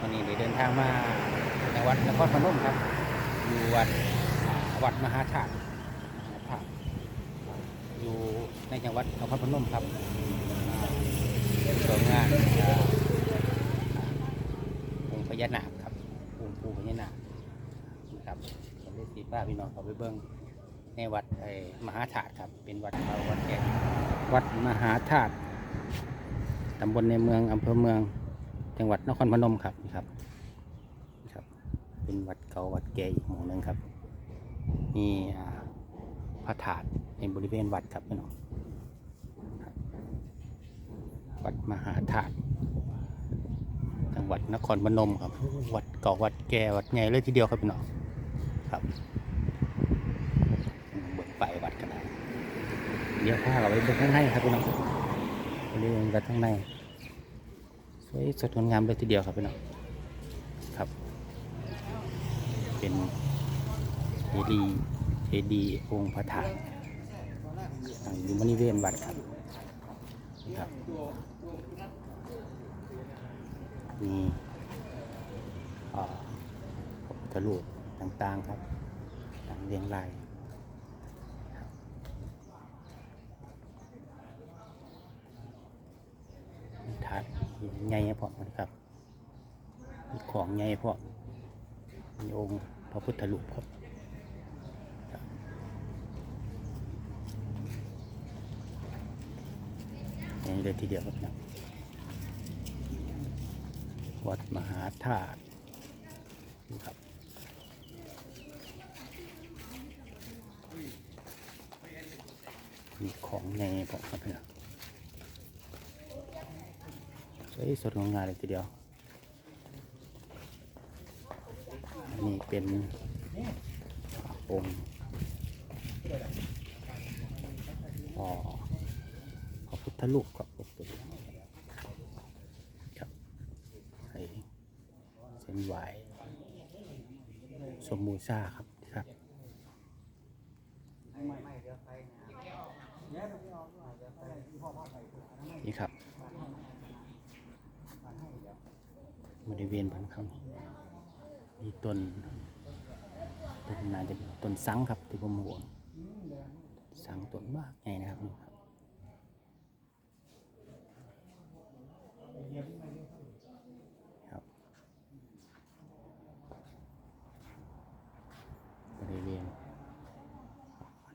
วันนี้ได้เดินทางมาจังหวัดนครพนมครับ อยู่วัดวัดมหาธาตุอยู่ในจังหวัดนครพนมครับส่วนงานอ่าองค์พญานาคครับองค์ปู่พญานาคครับผมได้สีป้าพี่น้องเขาไปเบิ้งในวัดไอ้มหาธาตุครับ เป็นวัดเขาวัดแก่วัดมหาธาตุตำบลในเมืองอำเภอเมือง จังหวัดนครพนมครับนี่ครับครับ เป็นวัดเก่าวัดแก่อีกหมู่หนึ่งครับมีอ่พระธาตุในบริเวณวัดครับพี่น้องวัดมหาธาตุจังหวัดนครพนมครับ วัดเก่าวัดแก่วัดใหญ่เลยทีเดียวครับพี่น้องครับเบิ่งไปวัดกันนะเดี๋ยวพาเราไปเบิ่งข้างในครับพี่น้องไปเรื่องวัดข้างใน วยสดงดงามเลยทีเดียวครับพี่น้องครับ เป็นเจดีย์เจดีย์องค์พระธาตุอยู่บริเวณวัดครับครับมีอ่าพระพุทธรูปต่างๆครับต่างเรียงรายครับมีถาด ใหญ่พอมันครับ มีของใหญ่พอมีองค์พระพุทธรูปครับครับอย่างนี้เลยทีเดียวครับนะวัดมหาธาตุครับมีของในผมครับเพี่อง สวยสดงดงามเลยทีเดียวอันนี้เป็นองค์อ๋อพระพุทธรูปครับครับใส่เส้นไหวสมมูซ่าครับครับนี่ครับ บริเวณพันเขามีต้นต้นน่าจะเป็นต้นสังครับที่ผมห่วงสังต้นมากไงนะครับนี่ครับครับบริเวณ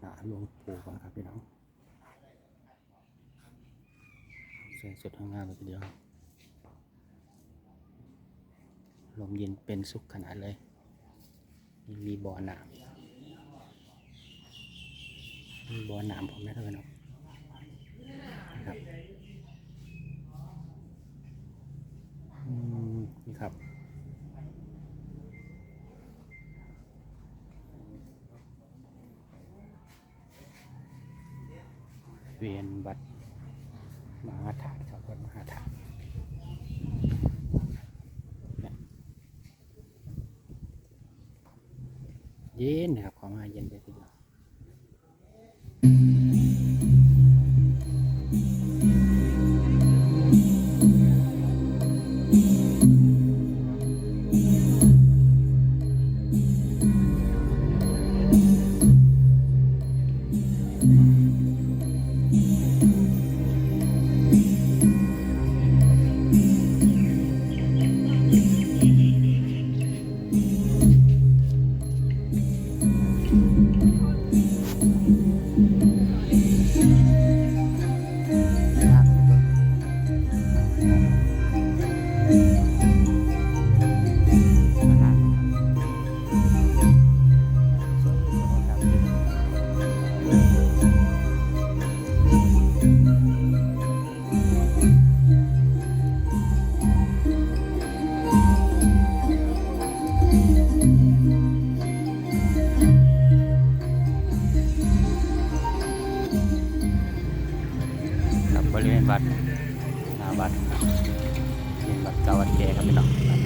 หน้าหลวงปู่ก่อนครับพี่น้องสวยสดงามเลยทีเดียว ลมเย็นเป็นสุขขนาดเลยมีมีบ่อน้ำมีบ่อน้ำผมนะครับพี่น้อนะครับอืมนี่ครับเวียนวัดมหาธาตุครับวัดมหาธาตุเนี่ยเย็นนะครับ วณวัดหน้าวัดวัดเก่าวัดแก่ครับพี่น้องครับ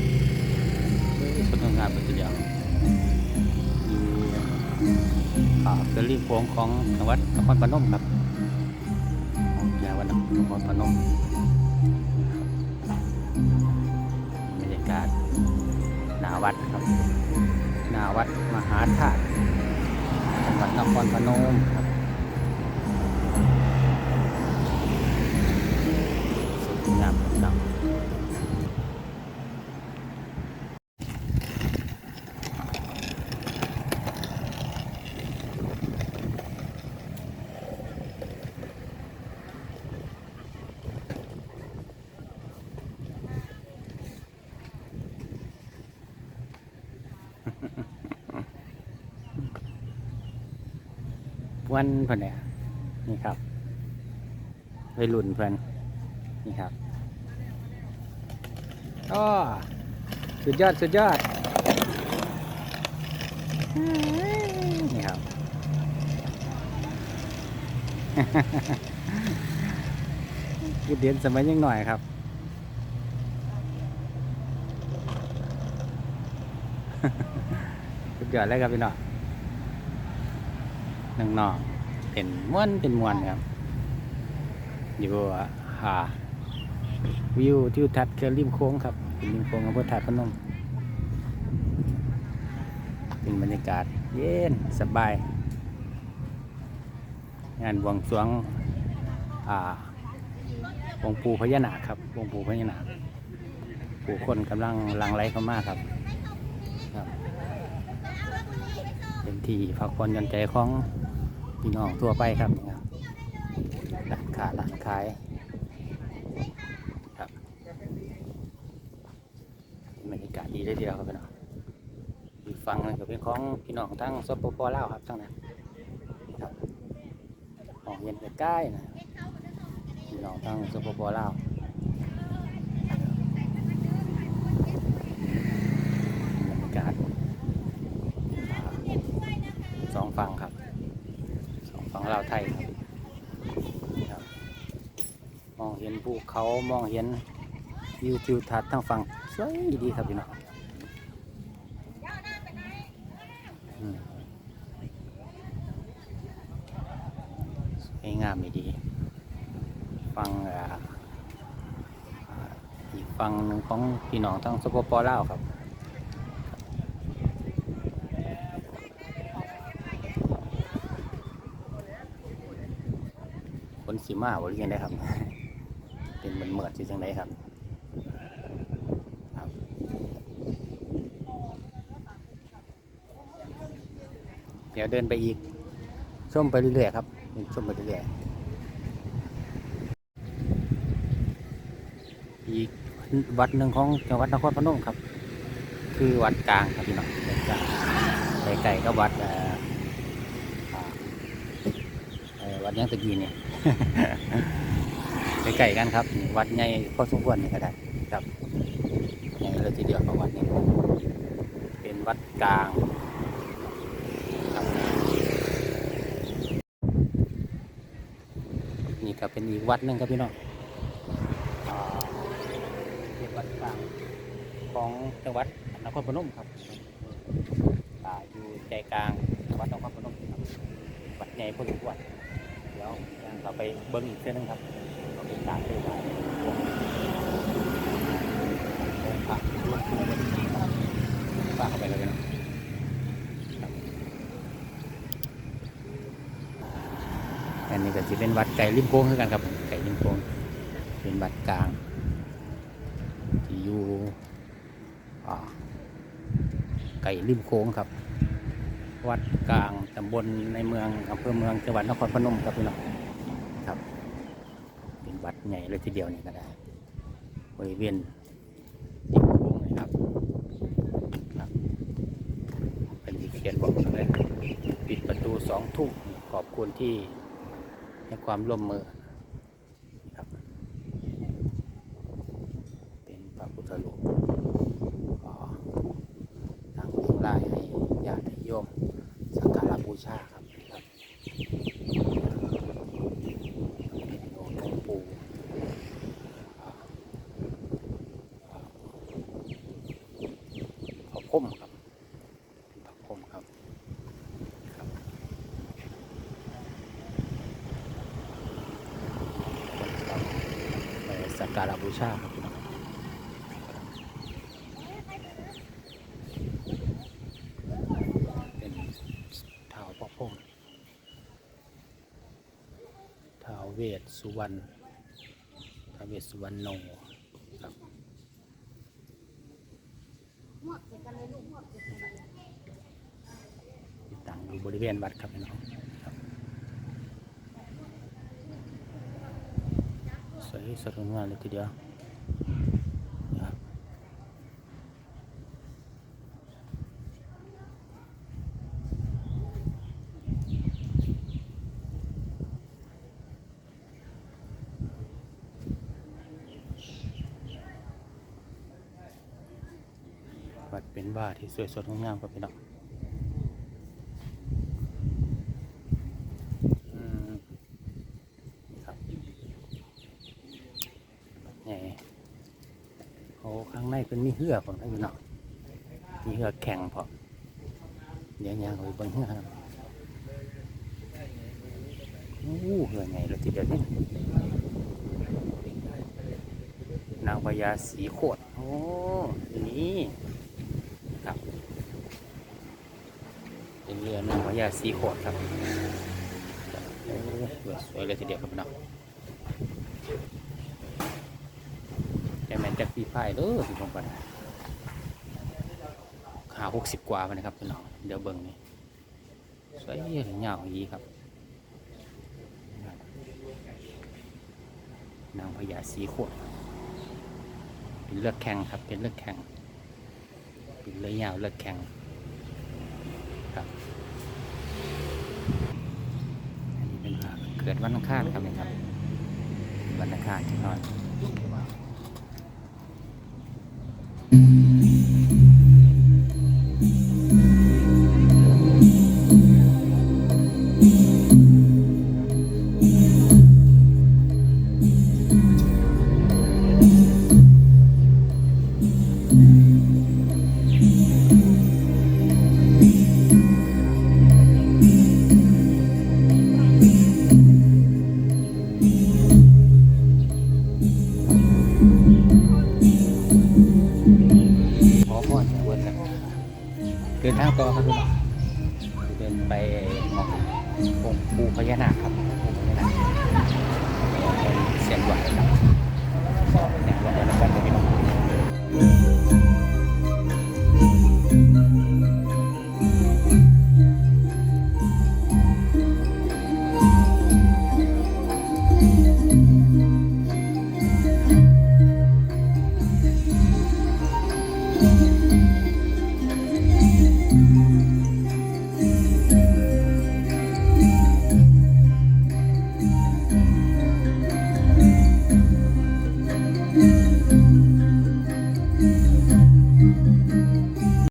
สวยสดงามเลยทีเดียวอยู่อ่าเป็นริมโค้งของจังหวัดนครพนมครับของจังหวัดนครพนมบรรยากาศน้าวัดครับหนาวัดมหาธาตุจังหวัดนครพนมครับ วยงามครับวันเพื่อนเนี่ยนี่ครับวัยรุ่นเพื่อนนี่ครับ ก็สุดยอด สุดยอด นี่ครับ กูเดียนสมัยยังหน่อยครับสุดยอดเลยครับพี่น้องน้องๆเป็นม้วนเป็นมวนครับ อยู่หา วิวทิวทัศน์เกริมโค้งครับเป็นริมโค้งอำเภอถาดพนมเป็นบรรยากาศเย็นสบาย งานบวงสรวงอ่าองปูพญานาคครับองปูพญานาคผู้คนกำลังลังไหลเข้ามาครับครับ เป็นที่พักผ่อนหย่อนใจของพี่น้องทั่วไปครับนี่ครับร้านค้าร้านขายครับบรรยากาศ ดีเลยทีเดียวครับพี่น้องอีกฝั่งหนึงก็เป็นของพี่น้องทั้งสปปลาวครับทั้งนั้นครับห้องเย็นใกล้ๆนะพี่น้องทั้งสปปลาวบรรยากาศสองฝั่งครับสองฝั่งลาวไทยครับครับมองเห็นภูเขามองเห็นวิวทิวทัศน์ทั้งฝั่ง สวยดีครับพี่น้องสวยงามดีฟังอีกฝั่งหนึ่งของพี่น้องทั้งสปปลาวครับคนสีมาบริเวณได้ครับ เป็นเหมือนเหมือดที่จังไดครับครับ เดี๋ยวเดินไปอีกชมไปเรื่อยๆครับชมไปเรื่อยๆอีกวัดหนึ่งของจังหวัดนครพนมครับ คือวัดกลางครับพี่น้องวัดกลางไกลๆก็วัดวัดยังตะกี้เนี่ยใกล้ๆกันครับ วัดใหญ่พอสมควรนี่ก็ได้ครับใหญ่เลยทีเดียวของวัดนี้เป็นวัดกลางครับนี่ ก็เป็นอีกวัดหนึ่งครับพี่น้องเป็นวัดกลางของจังหวัดนครพนมครับอยู่ใจกลางวัดนครพนมครับวัดใหญ่พอสมควรเดี๋ยวยังต่อไปเบิ้งอีกเส้นนึงครับเราไปตามไปตามองค์พระหลวงปู่วันนี้ครับฝากเข้าไปเลยนะครับอั นี้ก็จะเป็นวัดไก่ริมโค้งคือกันครับไก่ริมโค้งเป็นวัดกลางที่อยู่ไก่ริมโค้งครับ วัดกลางตำบลในเมืองอำเภอเมืองจังหวัดนครพนมครับพี่น้องครับ เป็นวัดใหญ่เลยทีเดียวนี่ก็ได้บริเวณริมโค้งเลยครับครับเป็นที่เขียนบอกเลยปิดประตูสองทุ่มขอบคุณที่ ให้ความร่วมมือครับเป็นพระพุทธรูปก็ทางไลายให้ญาติโยมสักการะบูชาครับ กุชาครับเป็นเท้าพ่องเท้เวสสุวรรณเท้เวสสุวรรณโนครับติดตั้งอยู่บริเวณวัดครับพี่น้อง สวยงดงามเลยทีเดียวบวัดเป็นว่าที่สวยสดงดงามครับพี่น้องอืมครับนี่โอ้ ข้างในเป็นมีเหือกผมนะพี่น้องมีเหือกแข็งพอเดี๋ยวยางไปเบนเหือกครับโอ้เหือกไงเลยทีเดียวนี่นางพญาสีโคตรโอ้นี่ครับเป็นเรือนางพญาสีโขดครับโอ้สวยเลยทีเดียวครับพี่น้องแต่ แม่ายเด้อพี่ผมกันหาหกสิบกว่าไปนะครับพี่น้องเดี๋ยวเบิ่งนี่สวยเงาอย่างนี้ครับนางพญาสีโขดเป็นเลือดแข็งครับเป็นเลือดแข็งเป็นเลือดยาวเลือดแข็งครับอันนี้เป็นเกิดวันอังคารครับนี่ครับวันอังคารที่นอน นทางต่อครับพี่น้องเดินไปหมององค์ปูพญานาคครับ